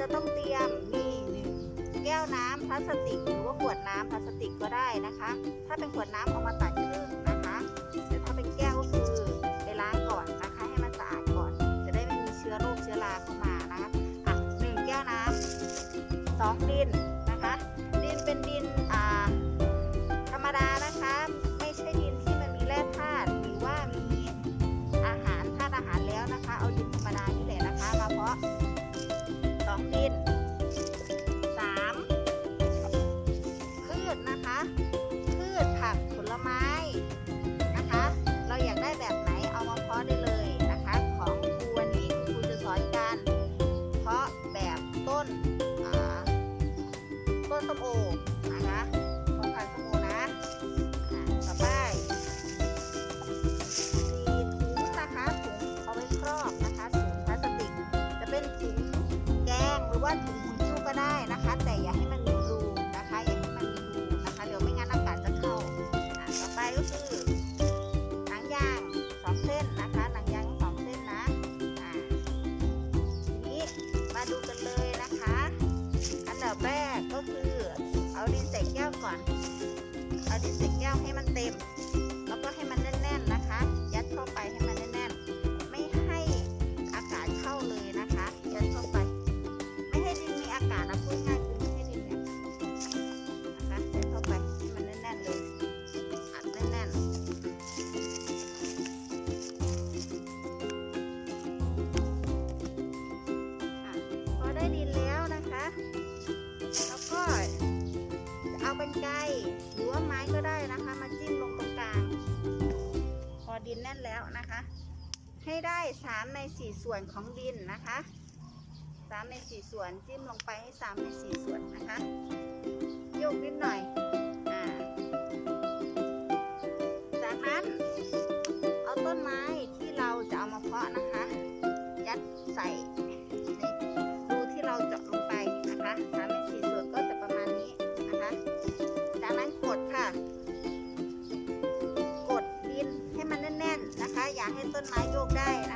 จะต้องเตรียมมีหนึ่งแก้วน้ำพลาสติก หรือว่าขวดน้ำพลาสติกก็ได้นะคะ ถ้าเป็นขวดน้ำเอามาตัดครึ่งนะคะแต่ถ้าเป็นแก้วก็คือไปล้างก่อนนะคะ ให้มันสะอาดก่อน จะได้ไม่มีเชื้อโรคเชื้อราเข้ามานะคะอะหนึ่งแก้วน้ำสองดินนะคะดินเป็นดินอ่าธรรมดานะคะ ไม่ใช่ดินที่มันมีแร่ธาตุหรือว่ามีอาหารธาตุอาหารแล้วนะคะเอาดิน ต้น เอาดินใส่แก้วให้มันเต็ม ให้ได้สามในสี่ส่วนของดินนะคะสามในสี่ส่วนจิ้มลงไปให้สามในสี่ส่วนนะคะโยกนิดหน่อยอ่าจากนั้นเอาต้นไม้ที่เราจะเอามาเพาะนะคะ ยัดใส่ ต้นไม้โยกได้นะคะ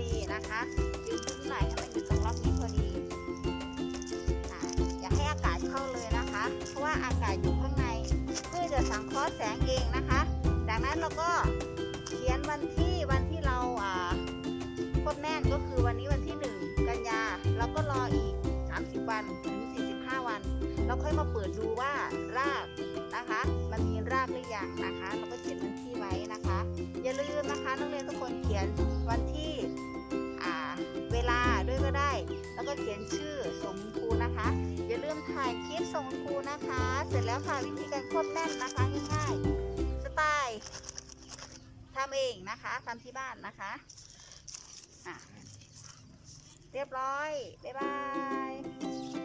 ดีนะคะดึงขึ้นหน่อยให้มันอยู่ตรงล็อกนี้พอดีอย่าให้อากาศเข้าเลยนะคะ เพราะว่าอากาศอยู่ข้างในเพืชจะสังเคราะห์แสงเองนะคะ จากนั้นเราก็เขียนวันที่วันที่เราอ่าควบแน่นก็คือวันนี้วันที่ 1 กันยาเราก็รออีก 30 วันถึง45 วัน เราค่อยมาเปิดดูว่ารากนะคะ เขียนชื่อส่งครูนะคะ อย่าลืมถ่ายคลิปส่งคุณครูนะคะ เสร็จแล้วค่ะวิธีการควบแน่นนะคะง่ายๆสไตล์ทำเองนะคะทำที่บ้านนะคะอะเรียบร้อย บ๊ายบาย